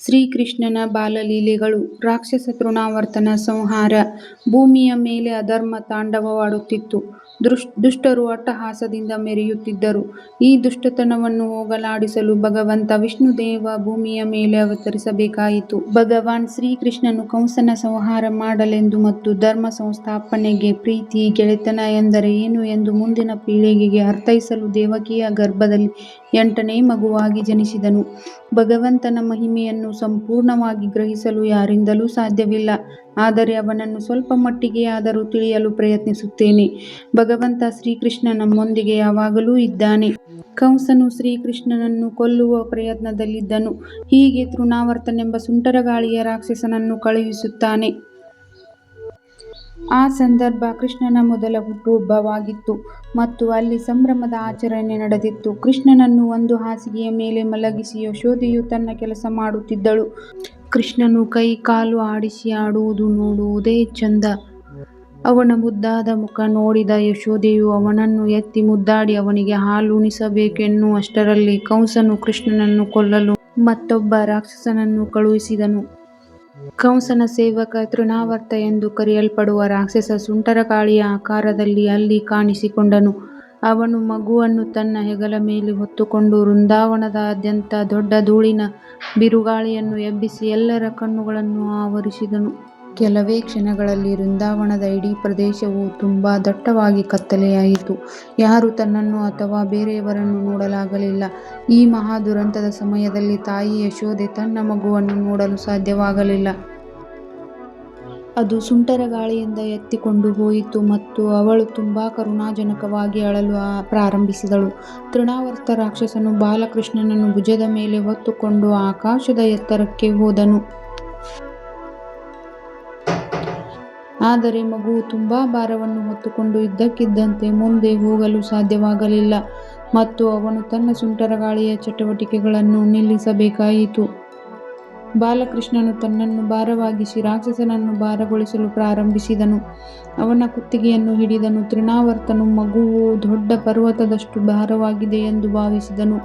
ಶ್ರೀಕೃಷ್ಣನ ಬಾಲಲೀಲೆಗಳು ರಾಕ್ಷಸ ತೃಣಾವರ್ತನ ಸಂಹಾರ ಭೂಮಿಯ ಮೇಲೆ ಅಧರ್ಮ ತಾಂಡವವಾಡುತ್ತಿತ್ತು. ದುಷ್ಟರು ಅಟ್ಟಹಾಸದಿಂದ ಮೆರೆಯುತ್ತಿದ್ದರು. ಈ ದುಷ್ಟತನವನ್ನು ಹೋಗಲಾಡಿಸಲು ಭಗವಂತ ವಿಷ್ಣುದೇವ ಭೂಮಿಯ ಮೇಲೆ ಅವತರಿಸಬೇಕಾಯಿತು. ಭಗವಾನ್ ಶ್ರೀಕೃಷ್ಣನು ಕಂಸನ ಸಂಹಾರ ಮಾಡಲೆಂದು ಮತ್ತು ಧರ್ಮ ಸಂಸ್ಥಾಪನೆಗೆ ಪ್ರೀತಿ, ಗೆಳೆತನ ಎಂದರೆ ಏನು ಎಂದು ಮುಂದಿನ ಪೀಳಿಗೆಗೆ ಅರ್ಥೈಸಲು ದೇವಕಿಯ ಗರ್ಭದಲ್ಲಿ ಎಂಟನೇ ಮಗುವಾಗಿ ಜನಿಸಿದನು. ಭಗವಂತನ ಮಹಿಮೆಯನ್ನು ಸಂಪೂರ್ಣವಾಗಿ ಗ್ರಹಿಸಲು ಯಾರಿಂದಲೂ ಸಾಧ್ಯವಿಲ್ಲ. ಆದರೆ ಅವನನ್ನು ಸ್ವಲ್ಪ ಮಟ್ಟಿಗೆ ಆದರೂ ತಿಳಿಯಲು ಪ್ರಯತ್ನಿಸುತ್ತೇನೆ. ಭಗವಂತ ಶ್ರೀಕೃಷ್ಣ ನಮ್ಮೊಂದಿಗೆ ಯಾವಾಗಲೂ ಇದ್ದಾನೆ. ಕಂಸನು ಶ್ರೀಕೃಷ್ಣನನ್ನು ಕೊಲ್ಲುವ ಪ್ರಯತ್ನದಲ್ಲಿದ್ದನು. ಹೀಗೆ ತೃಣಾವರ್ತನೆಂಬ ಸುಂಟರಗಾಳಿಯ ರಾಕ್ಷಸನನ್ನು ಕಳುಹಿಸುತ್ತಾನೆ. ಆ ಸಂದರ್ಭ ಕೃಷ್ಣನ ಮೊದಲ ಹುಟ್ಟುಹಬ್ಬವಾಗಿತ್ತು ಮತ್ತು ಅಲ್ಲಿ ಸಂಭ್ರಮದ ಆಚರಣೆ ನಡೆದಿತ್ತು. ಕೃಷ್ಣನನ್ನು ಒಂದು ಹಾಸಿಗೆಯ ಮೇಲೆ ಮಲಗಿಸಿ ಯಶೋದೆಯು ತನ್ನ ಕೆಲಸ ಮಾಡುತ್ತಿದ್ದಳು. ಕೃಷ್ಣನು ಕೈ ಕಾಲು ಆಡಿಸಿ ಆಡುವುದು ನೋಡುವುದೇ ಚೆಂದ. ಅವನ ಮುದ್ದಾದ ಮುಖ ನೋಡಿದ ಯಶೋದೆಯು ಅವನನ್ನು ಎತ್ತಿ ಮುದ್ದಾಡಿ ಅವನಿಗೆ ಹಾಲುಣಿಸಬೇಕೆನ್ನುವಷ್ಟರಲ್ಲಿ ಕಂಸನು ಕೃಷ್ಣನನ್ನು ಕೊಲ್ಲಲು ಮತ್ತೊಬ್ಬ ರಾಕ್ಷಸನನ್ನು ಕಳುಹಿಸಿದನು. ಕಂಸನ ಸೇವಕ ತೃಣಾವರ್ತ ಎಂದು ಕರೆಯಲ್ಪಡುವ ರಾಕ್ಷಸ ಸುಂಟರಕಾಳಿಯ ಆಕಾರದಲ್ಲಿ ಅಲ್ಲಿ ಕಾಣಿಸಿಕೊಂಡನು. ಅವನು ಮಗುವನ್ನು ತನ್ನ ಹೆಗಲ ಮೇಲೆ ಹೊತ್ತುಕೊಂಡು ವೃಂದಾವನದಾದ್ಯಂತ ದೊಡ್ಡ ಧೂಳಿನ ಬಿರುಗಾಳಿಯನ್ನು ಎಬ್ಬಿಸಿ ಎಲ್ಲರ ಕಣ್ಣುಗಳನ್ನು ಆವರಿಸಿದನು. ಕೆಲವೇ ಕ್ಷಣಗಳಲ್ಲಿ ವೃಂದಾವನದ ಇಡೀ ಪ್ರದೇಶವು ತುಂಬಾ ದಟ್ಟವಾಗಿ ಕತ್ತಲೆಯಾಯಿತು. ಯಾರೂ ತನ್ನನ್ನು ಅಥವಾ ಬೇರೆಯವರನ್ನು ನೋಡಲಾಗಲಿಲ್ಲ. ಈ ಮಹಾ ದುರಂತದ ಸಮಯದಲ್ಲಿ ತಾಯಿ ಯಶೋದೆ ತನ್ನ ಮಗುವನ್ನು ನೋಡಲು ಸಾಧ್ಯವಾಗಲಿಲ್ಲ. ಅದು ಸುಂಟರಗಾಳಿಯಿಂದ ಎತ್ತಿಕೊಂಡು ಹೋಯಿತು ಮತ್ತು ಅವಳು ತುಂಬಾ ಕರುಣಾಜನಕವಾಗಿ ಅಳಲು ಪ್ರಾರಂಭಿಸಿದಳು. ತೃಣಾವರ್ತ ರಾಕ್ಷಸನು ಬಾಲಕೃಷ್ಣನನ್ನು ಭುಜದ ಮೇಲೆ ಹೊತ್ತುಕೊಂಡು ಆಕಾಶದ ಎತ್ತರಕ್ಕೆ ಹೋದನು. ಆದರೆ ಮಗು ತುಂಬಾ ಭಾರವನ್ನು ಹೊತ್ತುಕೊಂಡು ಇದ್ದಕ್ಕಿದ್ದಂತೆ ಮುಂದೆ ಹೋಗಲು ಸಾಧ್ಯವಾಗಲಿಲ್ಲ ಮತ್ತು ಅವನು ತನ್ನ ಸುಂಟರಗಾಳಿಯ ಚಟುವಟಿಕೆಗಳನ್ನು ನಿಲ್ಲಿಸಬೇಕಾಯಿತು. ಬಾಲಕೃಷ್ಣನು ತನ್ನನ್ನು ಭಾರವಾಗಿಸಿ ರಾಕ್ಷಸನನ್ನು ಭಾರಗೊಳಿಸಲು ಪ್ರಾರಂಭಿಸಿದನು. ಅವನ ಕುತ್ತಿಗೆಯನ್ನು ಹಿಡಿದನು. ತೃಣಾವರ್ತನು, ಮಗುವು ದೊಡ್ಡ ಪರ್ವತದಷ್ಟು ಭಾರವಾಗಿದೆ ಎಂದು ಭಾವಿಸಿದನು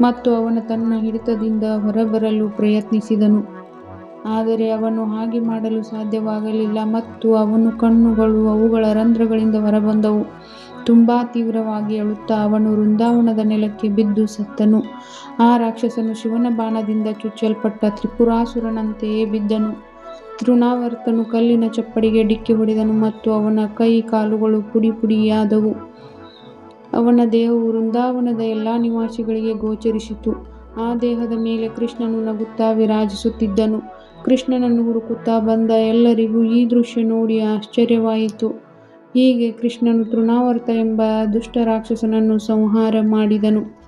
ಮತ್ತು ಅವನು ತನ್ನ ಹಿಡಿತದಿಂದ ಹೊರಬರಲು ಪ್ರಯತ್ನಿಸಿದನು. ಆದರೆ ಅವನು ಹಾಗೆ ಮಾಡಲು ಸಾಧ್ಯವಾಗಲಿಲ್ಲ ಮತ್ತು ಅವನ ಕಣ್ಣುಗಳು ಅವುಗಳ ರಂಧ್ರಗಳಿಂದ ಹೊರಬಂದವು. ತುಂಬಾ ತೀವ್ರವಾಗಿ ಅಳುತ್ತಾ ಅವನು ವೃಂದಾವನದ ನೆಲಕ್ಕೆ ಬಿದ್ದು ಸತ್ತನು. ಆ ರಾಕ್ಷಸನು ಶಿವನ ಬಾಣದಿಂದ ಚುಚ್ಚಲ್ಪಟ್ಟ ತ್ರಿಪುರಾಸುರನಂತೆಯೇ ಬಿದ್ದನು. ತೃಣಾವರ್ತನು ಕಲ್ಲಿನ ಚಪ್ಪಡಿಗೆ ಡಿಕ್ಕಿ ಹೊಡೆದನು ಮತ್ತು ಅವನ ಕೈ ಕಾಲುಗಳು ಪುಡಿಪುಡಿಯಾದವು. ಅವನ ದೇಹವು ವೃಂದಾವನದ ಎಲ್ಲಾ ನಿವಾಸಿಗಳಿಗೆ ಗೋಚರಿಸಿತು. ಆ ದೇಹದ ಮೇಲೆ ಕೃಷ್ಣನು ನಗುತ್ತಾ ವಿರಾಜಿಸುತ್ತಿದ್ದನು. ಕೃಷ್ಣನನ್ನು ಹುಡುಕುತ್ತಾ ಬಂದ ಎಲ್ಲರಿಗೂ ಈ ದೃಶ್ಯ ನೋಡಿ ಆಶ್ಚರ್ಯವಾಯಿತು. ಹೀಗೆ ಕೃಷ್ಣನು ತೃಣಾವರ್ತ ಎಂಬ ದುಷ್ಟ ರಾಕ್ಷಸನನ್ನು ಸಂಹಾರ ಮಾಡಿದನು.